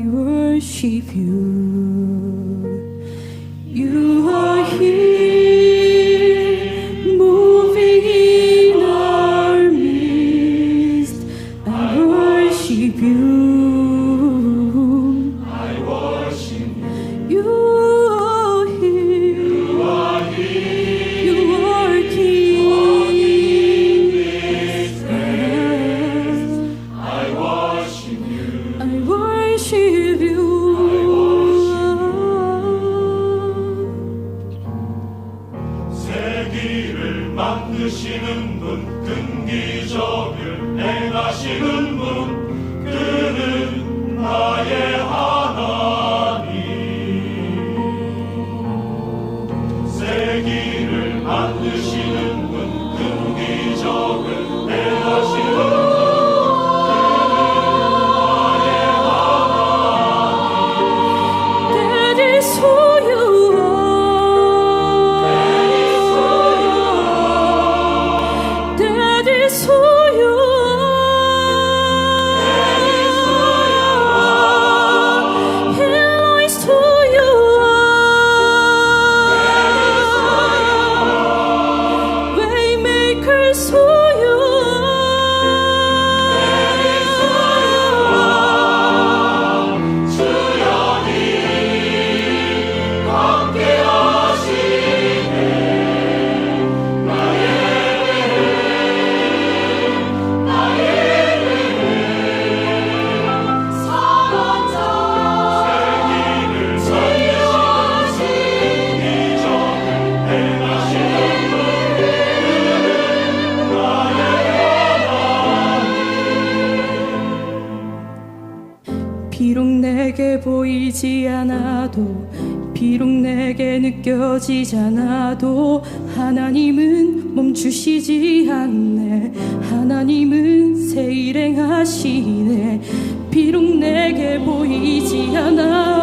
I worship you. 만드시는 분 근기적을 행하시는 분 그는 나의 하나님. 세기를 만드시는 분 근기적을 행하시는 보이지 않아도 비록 내게 느껴지지 않아도 하나님은 멈추시지 않네. 하나님은 새 일행하시네. 비록 내게 보이지 않아